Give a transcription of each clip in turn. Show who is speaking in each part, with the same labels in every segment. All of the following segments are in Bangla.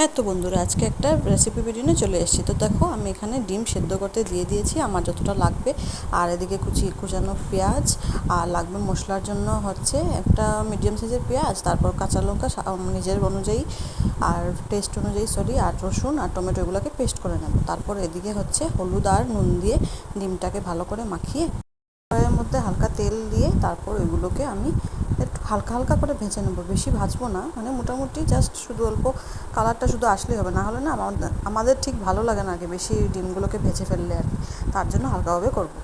Speaker 1: হ্যাঁ তো বন্ধুরা, আজকে একটা রেসিপি ভিডিও নিয়ে চলে এসেছি। তো দেখো, আমি এখানে ডিম সেদ্ধ করতে দিয়ে দিয়েছি, আমার যতটা লাগবে। আর এদিকে কুচি, কুচানো পেঁয়াজ, আর লাগবে মশলার জন্য হচ্ছে একটা মিডিয়াম সাইজের পেঁয়াজ, তারপর কাঁচা লঙ্কা নিজের অনুযায়ী, আর টেস্ট অনুযায়ী সরি আর রসুন আর টমেটো এগুলোকে পেস্ট করে নেব। তারপর এদিকে হচ্ছে হলুদ আর নুন দিয়ে ডিমটাকে ভালো করে মাখিয়ে, কড়াইয়ের মধ্যে হালকা তেল দিয়ে তারপর ওইগুলোকে আমি একটু হালকা হালকা করে ভেজে নেব, বেশি ভাজবো না মানে মোটামুটি জাস্ট শুধু অল্প কালারটা শুধু আসলেই হবে না হলে না আমাদের ঠিক ভালো লাগে না আগে বেশি ডিমগুলোকে ভেজে ফেললে আর কি, তার জন্য হালকাভাবে করব।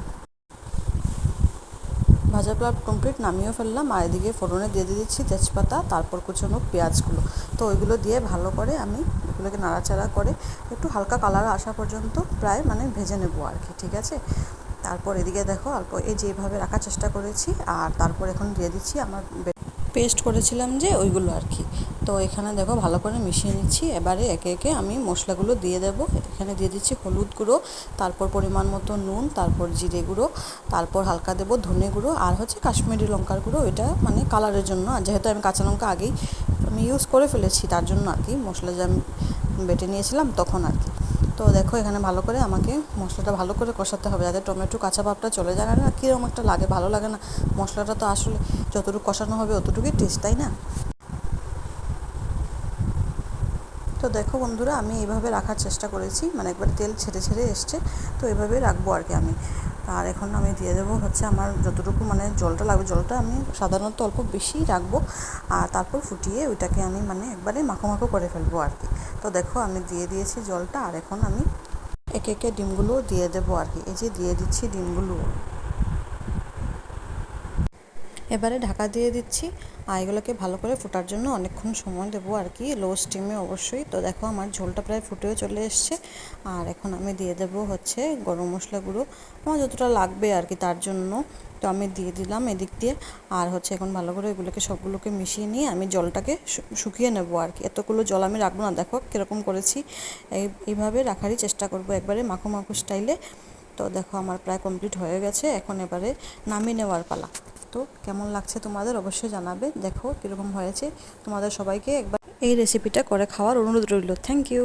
Speaker 1: ভাজা প্লাট কমপ্লিট নামিয়েও ফেললাম, আর এদিকে ফোড়নে দিয়ে দিয়ে দিচ্ছি তেজপাতা, তারপর কুচনো পেঁয়াজগুলো। তো ওইগুলো দিয়ে ভালো করে আমি এগুলোকে নাড়াচাড়া করে একটু হালকা কালার আসা পর্যন্ত প্রায় মানে ভেজে নেব আর কি, ঠিক আছে? তারপর এদিকে দেখো, অল্প এই যেভাবে রাখার চেষ্টা করেছি, আর তারপর এখন দিয়ে দিচ্ছি আমার পেস্ট করেছিলাম যে ওইগুলো আর কি। তো এখানে দেখো ভালো করে মিশিয়ে নিচ্ছি। এবারে একে একে আমি মশলাগুলো দিয়ে দেবো। এখানে দিয়ে দিচ্ছি হলুদ গুঁড়ো, তারপর পরিমাণ মতো নুন, তারপর জিরে গুঁড়ো, তারপর হালকা দেবো ধনে গুঁড়ো, আর হচ্ছে কাশ্মীরি লঙ্কার গুঁড়ো। এটা মানে কালারের জন্য, আর যেহেতু আমি কাঁচা লঙ্কা আগেই আমি ইউজ করে ফেলেছি, তার জন্য আর কি মশলা যে আমি বেটে নিয়েছিলাম তখন আর কি। তো দেখো, এখানে ভালো করে আমাকে মশলাটা ভালো করে কষাতে হবে যাতে টমেটো কাঁচা ভাবটা চলে যায়। না কীরকম একটা লাগে, ভালো লাগে না। মশলাটা তো আসলে যতটুকু কষানো হবে অতটুকুই টেস্ট তাই না? তো দেখো বন্ধুরা, আমি এইভাবে রাখার চেষ্টা করেছি। মানে একবার তেল ছেড়ে ছেড়ে এসছে, তো এভাবেই রাখব আর কি আমি। আর এখন আমি দিয়ে দেবো হচ্ছে আমার যতটুকু মানে জলটা লাগবে, জলটা আমি সাধারণত অল্প বেশি রাখব। আর তারপর ফুটিয়ে ওইটাকে আমি মানে একবারে মাখো মাখো করে ফেলব আর কি। তো দেখো, আমি দিয়ে দিয়েছি জলটা, আর এখন আমি একে একে ডিমগুলো দিয়ে দেবো আর কি। এই যে দিয়ে দিচ্ছি ডিমগুলো। এবারে ঢাকা দিয়ে দিচ্ছি। আর এগুলোকে ভালো করে ফোটার জন্য অনেকক্ষণ সময় দেবো আর কি। লো স্টিমে অবশ্যই। তো দেখো আমার ঝোলটা প্রায় ফুটেও চলে এসছে। আর এখন আমি দিয়ে দেবো হচ্ছে গরম মশলা গুঁড়ো। আমার যতটা লাগবে আর কি তার জন্য। তো আমি দিয়ে দিলাম এদিক দিয়ে। আর হচ্ছে এখন ভালো করে এগুলোকে সবগুলোকে মিশিয়ে নিয়ে আমি জলটাকে শুকিয়ে নেব আর কি। এতগুলো জল আমি রাখব না। দেখো কীরকম করেছি। এই, এইভাবে রাখারই চেষ্টা করব একবারে মাখো মাখো স্টাইলে তো দেখো আমার প্রায় কমপ্লিট হয়ে গেছে। এখন এবারে নামিয়ে নেওয়ার পালা। তো কেমন লাগছে তোমাদের অবশ্যই জানাবে। দেখো কীরকম হয়েছে। তোমাদের সবাইকে একবার এই রেসিপিটা করে খাওয়ার অনুরোধ রইল। Thank you